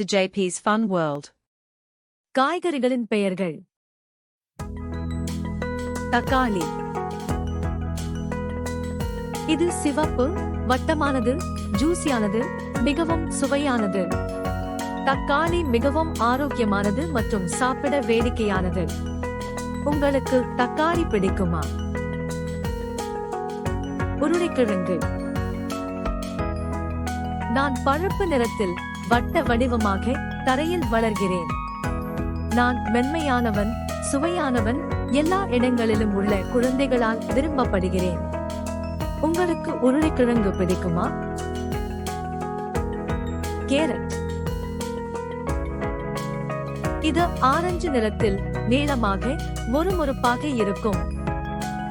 to JP's Fun World. காய்கறிகளின் பெயர்கள். தக்காளி. இது சிவப்பு வட்டமானது ஜூசியானது மிகவும் சுவையானது. தக்காளி மிகவும் ஆரோக்கியமானது மற்றும் சாப்பிட வேடிக்கையானது. உங்களுக்கு தக்காளி பிடிக்குமா? உருளைக்கிழங்கு. நான் பழுப்பு நிறத்தில் வட்ட வடிவமாக தரையில் வளர்கிறேன். நான் மென்மையானவன் சுவையானவன் எல்லா இடங்களிலும் உள்ள குழந்தைகளால் விரும்பப்படுகிறேன். உங்களுக்கு உருளைக்கிழங்கு பிடிக்குமா? கேரட். இது ஆரஞ்சு நிறத்தில் நீளமாக மொறுமொறுப்பாக இருக்கும்.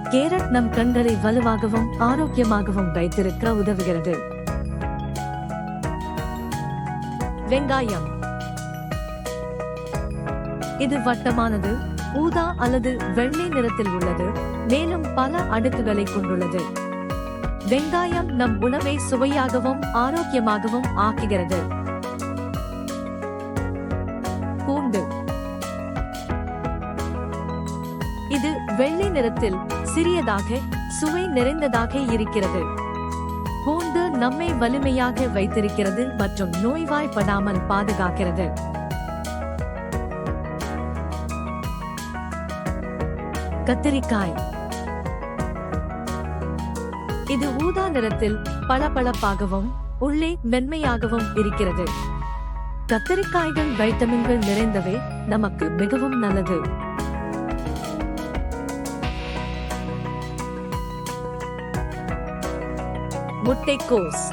கேரட் நம் கண்களை வலுவாகவும் ஆரோக்கியமாகவும் வைத்திருக்க உதவுகிறது. வெங்காயம். இது வட்டமானது ஊதா அல்லது வெள்ளை நிறத்தில் உள்ளது மேலும் பல அடுக்குகளை கொண்டுள்ளது. வெங்காயம் நம் உணவை சுவையாகவும் ஆரோக்கியமாகவும் ஆக்குகிறது. பூண்டு. இது வெள்ளை நிறத்தில் சிறியதாக சுவை நிறைந்ததாக இருக்கிறது. பூண்டு நம்மை வலிமையாக வைத்திருக்கிறது மற்றும் நோய்வாய்ப்படாமல் பாதுகாக்கிறது. கத்திரிக்காய். இது ஊதா நிறத்தில் பளபளப்பாகவும் உள்ளே மென்மையாகவும் இருக்கிறது. கத்திரிக்காய்கள் வைட்டமின்கள் நிறைந்தவை நமக்கு மிகவும் நல்லது. முட்டைக்கோஸ்.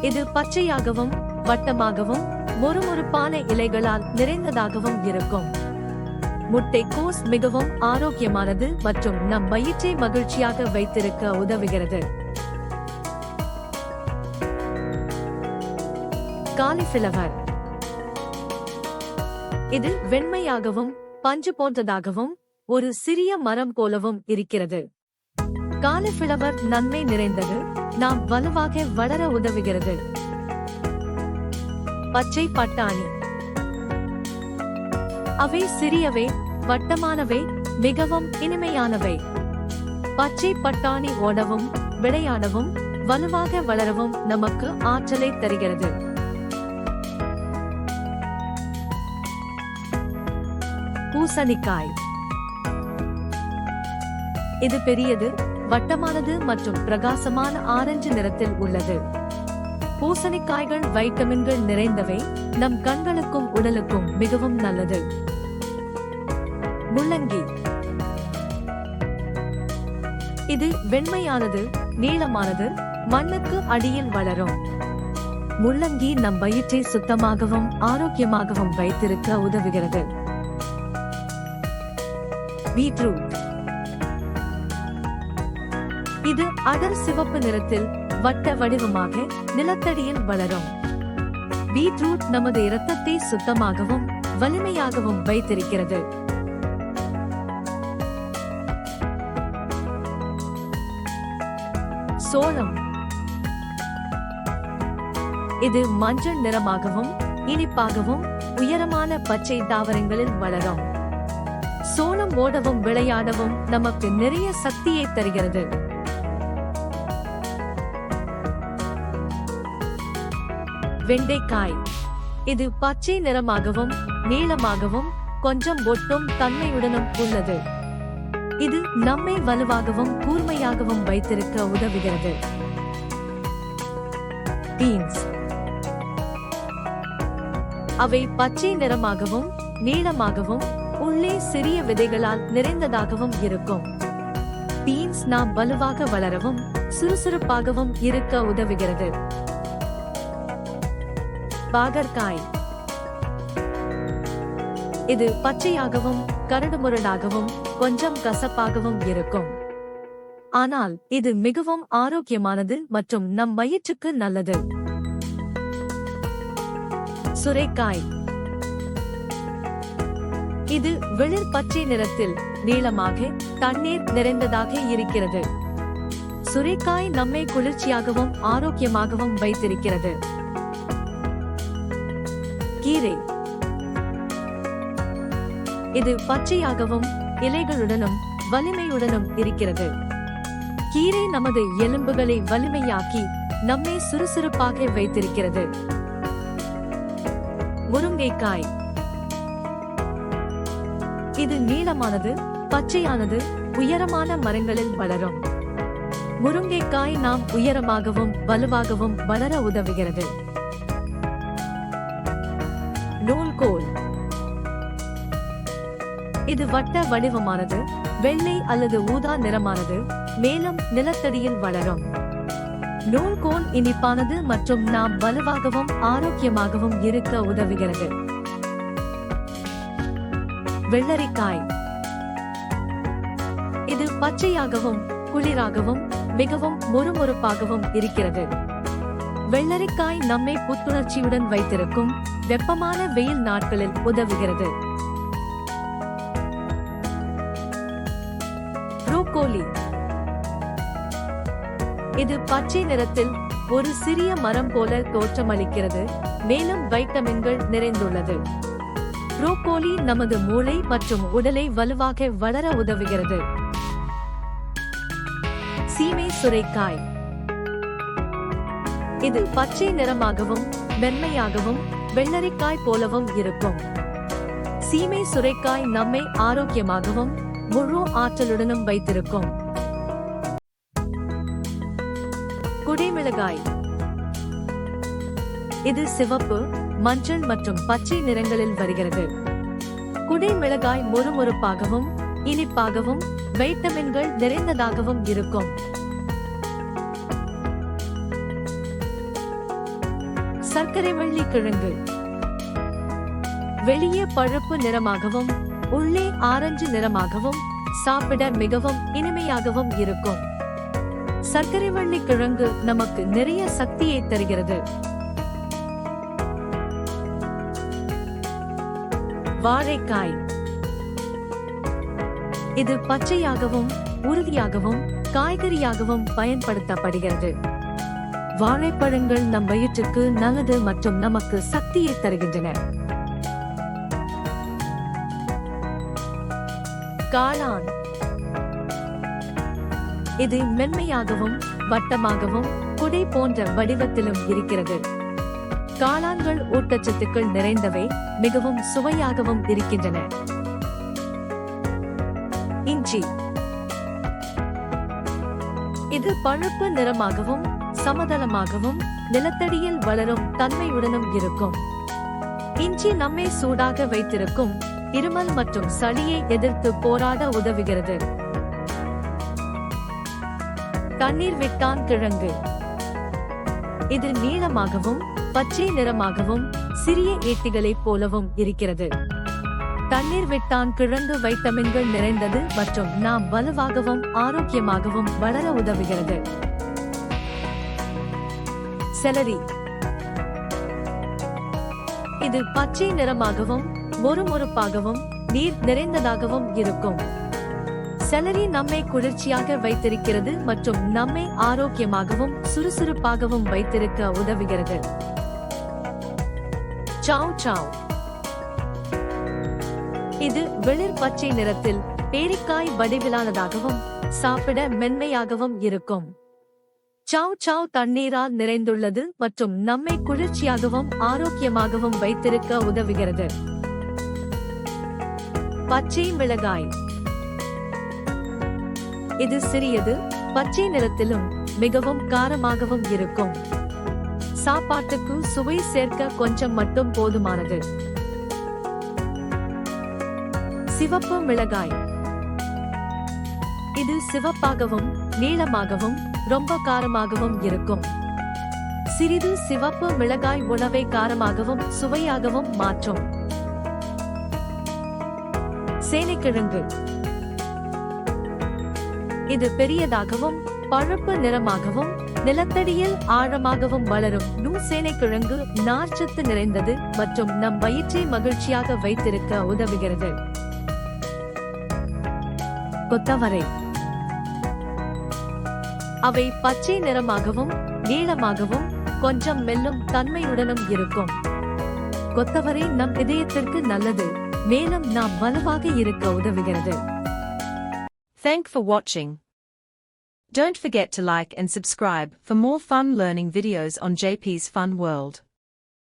இது பச்சையாகவும் வட்டமாகவும் மொறுமொறுப்பான இலைகளால் நிறைந்ததாகவும் இருக்கும். முட்டைக்கோஸ் மிகவும் ஆரோக்கியமானது மற்றும் நம் வயிற்றை மகிழ்ச்சியாக வைத்திருக்க உதவுகிறது. காலிஃபிளவர். இது வெண்மையாகவும் பஞ்சு போன்றதாகவும் ஒரு சிறிய மரம் போலவும் இருக்கிறது. காலிஃபிளவர் நன்மை நிறைந்தது நாம் வலுவாக வளர உதவுகிறது. பச்சை பட்டாணி. அவை சிறியவை வட்டமானவை மிகவும் இனிமையானவை. பச்சை பட்டாணி ஓடவும் விளையாடவும் வலுவாக வளரவும் நமக்கு ஆற்றலை தருகிறது. பூசணிக்காய். இது பெரியது வட்டமானது மற்றும் பிரகாசமான ஆரஞ்சு நிறத்தில் உள்ளது. பூசணிக்காய்கள் வைட்டமின்கள் நிறைந்தவை நம் கண்களுக்கும் உடலுக்கும் மிகவும் நல்லது. முள்ளங்கி. இது வெண்மையானது நீளமானது மண்ணுக்கு அடியில் வளரும். முள்ளங்கி நம் வயிற்றை சுத்தமாகவும் ஆரோக்கியமாகவும் வைத்திருக்க உதவுகிறது. பீட்ரூட். இது அடர் சிவப்பு நிறத்தில் வட்ட வடிவமாக நிலத்தடியில் வளரும். பீட்ரூட் நமது இரத்தத்தை சுத்தமாகவும் வலிமையாகவும் வைத்திருக்கிறது. சோளம். இது மஞ்சள் நிறமாகவும் இனிப்பாகவும் உயரமான பச்சை தாவரங்களில் வளரும். சோளம் ஓடவும் விளையாடவும் நமக்கு நிறைய சக்தியை தருகிறது. வெண்டைக்காய். இது பச்சை நிறமாகவும் நீளமாகவும் கொஞ்சம் ஒட்டும் தன்மையுடனும் உள்ளது. இது நம்மை வலுவாகவும் கூர்மையாகவும் வைத்திருக்க உதவுகிறது. பீன்ஸ். அவை பச்சை நிறமாகவும் நீளமாகவும் உள்ளே சிறிய விதைகளால் நிறைந்ததாகவும் இருக்கும். பீன்ஸ் நாம் வலுவாக வளரவும் சுறுசுறுப்பாகவும் இருக்க உதவுகிறது. பாகற்காய். இது பச்சையாகவும் கரடுமுரடாகவும் கொஞ்சம் கசப்பாகவும் இருக்கும். ஆனால் இது மிகவும் ஆரோக்கியமானது மற்றும் நம் வயிற்றுக்கு நல்லது. சுரைக்காய். இது வெளிர் பச்சை நிறத்தில் நீளமாக தண்ணீர் நிறைந்ததாக இருக்கிறது. சுரைக்காய் நம்மை குளிர்ச்சியாகவும் ஆரோக்கியமாகவும் வைத்திருக்கிறது. கீரை. இது பச்சையாகவும் இலைகளுடனும் வலிமையுடனும் இருக்கிறது. கீரை நமது எலும்புகளை வலிமையாக்கி நம்மை சுறுசுறுப்பாக வைத்திருக்கிறது. முருங்கைக்காய். இது நீளமானது பச்சையானது உயரமான மரங்களில் வளரும். முருங்கைக்காய் நாம் உயரமாகவும் வலுவாகவும் வளர உதவுகிறது. நூல்கோல் இது வட்ட வடிவமானது வெள்ளை அல்லது ஊதா நிறமானது மேலும் நிலத்தடியில் வளரும். நூல்கோல் இனிப்பானது மற்றும் நாம் வலுவாகவும் ஆரோக்கியமாகவும் இருக்க உதவுகிறது. வெள்ளரிக்காய். இது பச்சையாகவும் குளிராகவும் மிகவும் முறுமுறுப்பாகவும் இருக்கிறது. வெள்ளரிக்காய் நம்மை புத்துணர்ச்சியுடன் வைத்திருக்கும் வெப்பமான வெயில் நாட்களில் உதவுகிறது. ப்ரோக்கோலி. இது பச்சை நிறத்தில் ஒரு சிறிய மரம் போல தோற்றமளிக்கிறது. மேலும் வைட்டமின்கள் நிறைந்துள்ளது. ப்ரோக்கோலி நமது மூளை மற்றும் உடலை வலுவாக வளர உதவுகிறது. சீமை சுரைக்காய். இது பச்சை நிறமாகவும் மென்மையாகவும் வெள்ளரிக்காய் போலவும் இருக்கும். சீமை சுரைக்காய் நம்மை ஆரோக்கியமாகவும் முழு ஆற்றலுடனும் வைத்திருக்கும். குடைமிளகாய். இது சிவப்பு மஞ்சள் மற்றும் பச்சை நிறங்களில் வருகிறது. குடிமிளகாய் முறுமுறுப்பாகவும் இனிப்பாகவும் வைட்டமின்கள் நிறைந்ததாகவும் இருக்கும். சர்க்கரை வள்ளி கிழங்கு. வெளியே பழுப்பு நிறமாகவும் உள்ளே ஆரஞ்சு நிறமாகவும் சாப்பிட மிகவும் இனிமையாகவும் இருக்கும். சர்க்கரை வள்ளி கிழங்கு நமக்கு நிறைய சக்தியை தருகிறது. வாழைக்காய். இது பச்சையாகவும் உறுதியாகவும் காய்கறியாகவும் பயன்படுத்தப்படுகிறது. வாழைப்பழங்கள் நம் வயிற்றுக்கு நல்லது மற்றும் நமக்கு சக்தியை தருகின்றன. காளான். இது மென்மையாகவும் வட்டமாகவும் குடை போன்ற வடிவத்திலும் இருக்கிறது. காளான்கள் ஊட்டச்சத்துக்கள் நிறைந்தவை மிகவும் சுவையாகவும் இருக்கின்றன. இஞ்சி. இது பழுப்பு நிறமாகவும் சமதளமாகவும் நிலத்தடியில் வளரும் தன்மையுடனும் இருக்கும். இஞ்சி நம்மை சூடாக வைத்திருக்கும் இருமல் மற்றும் சளியை எதிர்த்து போராட உதவுகிறது. தண்ணீர் விட்டான் கிழங்கு. இது நீளமாகவும் பச்சை நிறமாகவும் சிறிய ஈட்டிகளைப் போலவும் இருக்கிறது. தண்ணீர் விட்டான் கிழங்கு வைட்டமின்கள் நிறைந்தது மற்றும் நாம் வலுவாகவும் ஆரோக்கியமாகவும் வளர உதவுகிறது. செலரி. இது பச்சை நிறமாகவும் மொறுமொறுப்பாகவும் நீர் நிறைந்ததாகவும் இருக்கும். செலரி நம்மை குளிர்ச்சியாக வைத்திருக்கிறது மற்றும் நம்மை ஆரோக்கியமாகவும் சுறுசுறுப்பாகவும் வைத்திருக்க உதவுகிறது. Chow chow. இது வெளிர் பச்சை நிறத்தில் பேரிக்காய் வடிவிலானதாகவும் சாப்பிட மென்மையாகவும் இருக்கும். சாவ் சாவ் தண்ணீரால் நிறைந்துள்ளது மற்றும் நம்மை குளிர்ச்சியாகவும் ஆரோக்கியமாகவும் வைத்திருக்க உதவுகிறது. பச்சை மிளகாய். இது சிறியது பச்சை நிறத்திலும் மிகவும் காரமாகவும் இருக்கும். சாப்பாட்டுக்கு சுவை சேர்க்க கொஞ்சம் மட்டும் போதுமானது. சிவப்பு மிளகாய். இது சிவப்பாகவும் நீளமாகவும் ரொம்ப காரமாகவும் இருக்கும். சிறிது சிவப்பு மிளகாய் உணவை காரமாகவும் சுவையாகவும் மாற்றும். சேனைக்கிழங்கு இது பெரியதாகவும் பழுப்பு நிறமாகவும் நிலத்தடியில் ஆழமாகவும் வளரும். நூசேனைக்கிழங்கு நார்ச்சத்து நிறைந்தது மற்றும் நம் வயிற்றை மகிழ்ச்சியாக வைத்திருக்க உதவுகிறது. கொத்தவரை. அவை பச்சை நிறமாகவும் நீளமாகவும் கொஞ்சம் மெல்லும் தன்மையுடனும் இருக்கும் கொத்தவரை நம் இதயத்திற்கு நல்லது மேலும் நாம் வலுவாக இருக்க உதவுகிறது Thank for watching. Don't forget to like and subscribe for more fun learning videos on JP's Fun World.